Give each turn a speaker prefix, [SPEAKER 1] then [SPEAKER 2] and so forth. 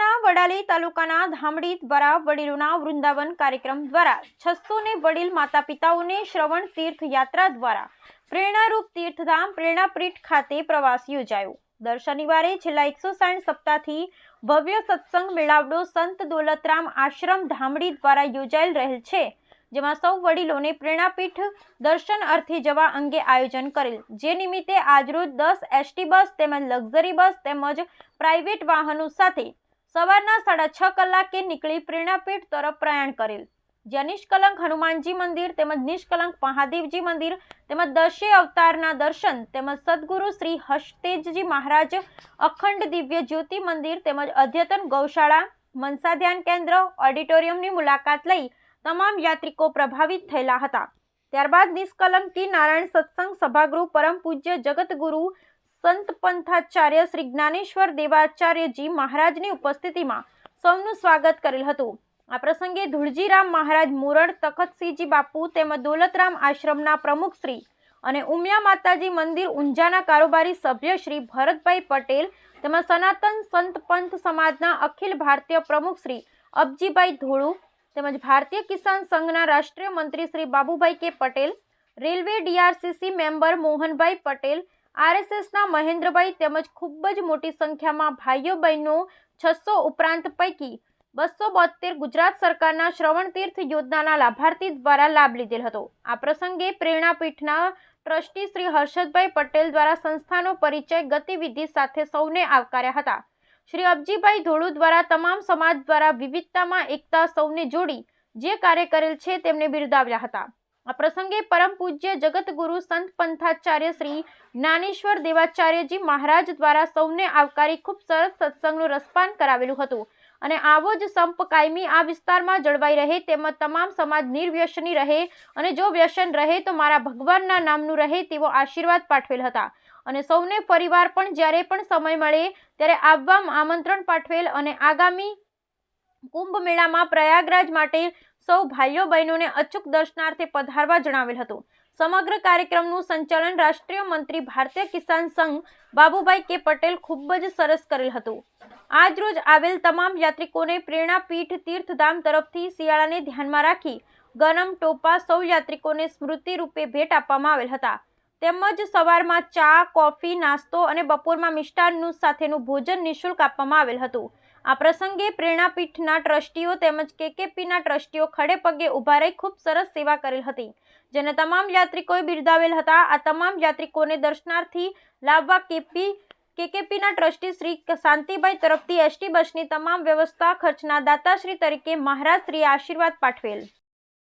[SPEAKER 1] વડાલી તાલુકાના ધામડી દ્વારા વડીલોના વૃંદાવન કાર્યક્રમ દ્વારા છસો ને વડીલ માતા પિતાઓને શ્રવણ તીર્થ યાત્રા દ્વારા પ્રેરણારૂપ તીર્થધામ પ્રેરણાપીઠ ખાતે પ્રવાસ યોજાયો. દર શનિવારે છેલ્લા એકસો સાઠ સપ્તાહથી ભવ્ય સત્સંગ મેળાવડો સંત દોલતરામ આશ્રમ ધામડી દ્વારા યોજાયેલ રહેલ છે, જેમાં સૌ વડીલોને પ્રેરણાપીઠ દર્શન અર્થે જવા અંગે આયોજન કરેલ. જે નિમિત્તે આજરોજ દસ એસટી બસ તેમજ લક્ઝરી બસ તેમજ પ્રાઇવેટ વાહનો સાથે સવારના સાડા છ કલાકે નીકળી પ્રેરણાપીઠ તરફ પ્રયાણ કરેલ. જ્યાં નિષ્કલંક હનુમાનજી મંદિર તેમજ નિષ્કલંક મહાદેવજી મંદિર તેમજ દશે અવતારના દર્શન તેમજ સદગુરુ શ્રી હસ્તેજજી મહારાજ, અખંડ દિવ્ય જ્યોતિ મંદિર તેમજ અદ્યતન ગૌશાળા, મનસા ધ્યાન કેન્દ્ર, ઓડિટોરિયમની મુલાકાત લઈ તમામ યાત્રિકો પ્રભાવિત થયેલા હતા. ત્યારબાદ નિષ્કલંકી નારાયણ સત્સંગ સભાગૃહ પરમ પૂજ્ય જગતગુરુ સંત પંથાચાર્ય શ્રી જ્ઞાનેશ્વર દેવાચાર્યજી મહારાજની ઉપસ્થિતિમાં સૌનું સ્વાગત કરેલ હતું. આ પ્રસંગે ધુળજીરામ મહારાજ મુરડ, તખતસિંહજી બાપુ તેમજ દોલતરામ આશ્રમના પ્રમુખ શ્રી અને ઉમિયા માતાજી મંદિર ઊંઝાના કારોબારી સભ્ય શ્રી ભરતભાઈ પટેલ તેમજ સનાતન સંત પંથ સમાજના અખિલ ભારતીય પ્રમુખ શ્રી અબજીભાઈ ધોળુ તેમજ ભારતીય કિસાન સંઘના રાષ્ટ્રીય મંત્રી Shri Babubhai K Patel, railway DRCC member Mohanbhai Patel આરએસએસના Mahendrabhai તેમજ ખૂબ જ મોટી સંખ્યામાં ભાઈઓ બહેનો છસો ઉપરાંત પૈકી બસો બોતેર ગુજરાત સરકારના શ્રવણ તીર્થ યોજનાના લાભાર્થી દ્વારા લાભ લીધેલ હતો. આ પ્રસંગે પ્રેરણાપીઠના ટ્રસ્ટી શ્રી હર્ષદભાઈ પટેલ દ્વારા સંસ્થાનો પરિચય ગતિવિધિ સાથે સૌને આવકાર્યા હતા. શ્રી અબજીભાઈ ધોળુ દ્વારા તમામ સમાજ દ્વારા વિવિધતામાં એકતા સૌને જોડી જે કાર્ય કરેલ છે તેમને બિરદાવ્યા હતા. આ પ્રસંગે પરમ પૂજ્ય જગતગુરુ સંત પંથાચાર્ય શ્રી જ્ઞાનેશ્વર દેવાચાર્યજી મહારાજ દ્વારા સૌને આવકારી ખૂબ સરસ સત્સંગનું રસપાન કરાવેલું હતું. અને આવો જ સંપ કાયમી આ વિસ્તારમાં જળવાઈ રહે તેમજ તમામ સમાજ નિર્વ્યસની રહે અને જો વ્યસન રહે તો મારા ભગવાનના નામનું રહે તેવો આશીર્વાદ પાઠવેલ હતા. અને સૌને પરિવાર પણ જ્યારે પણ સમય મળે ત્યારે આવવા આમંત્રણ પાઠવેલ અને આગામી કુંભ મેળામાં પ્રયાગરાજ માટે સૌ ભાઈઓ બહેનોને અચૂક દર્શનાર્થે પધારવા જણાવેલ હતું. સમગ્ર કાર્યક્રમનું સંચાલન રાષ્ટ્રીય મંત્રી ભારતીય કિસાન સંઘ બાબુભાઈ કે પટેલ ખૂબ જ સરસ કરેલ હતું. આજરોજ આવેલ તમામ યાત્રિકોને પ્રેરણાપીઠ તીર્થધામ તરફથી શિયાળાને ધ્યાનમાં રાખી ગરમ ટોપા સૌ યાત્રિકોને સ્મૃતિ રૂપે ભેટ આપવામાં આવેલ હતા. તેમજ સવારમાં ચા, કોફી, નાસ્તો અને બપોરમાં મિષ્ટાનનું સાથેનું ભોજન નિઃશુલ્ક આપવામાં આવેલ હતું. આ પ્રસંગે પ્રેરણાપીઠના ટ્રસ્ટીઓ તેમજ કેકેપીના ટ્રસ્ટીઓ ખડે પગે ઊભા રહી ખૂબ સરસ સેવા કરેલ હતી. જેને તમામ યાત્રિકોએ બિરદાવેલ હતા. આ તમામ યાત્રિકોને દર્શનાર્થી લાવવા કેપી, કેકેપીના ટ્રસ્ટી શ્રી શાંતિભાઈ તરફથી એસટી બસની તમામ વ્યવસ્થા ખર્ચના દાતાશ્રી તરીકે મહારાજશ્રીએ આશીર્વાદ પાઠવેલ.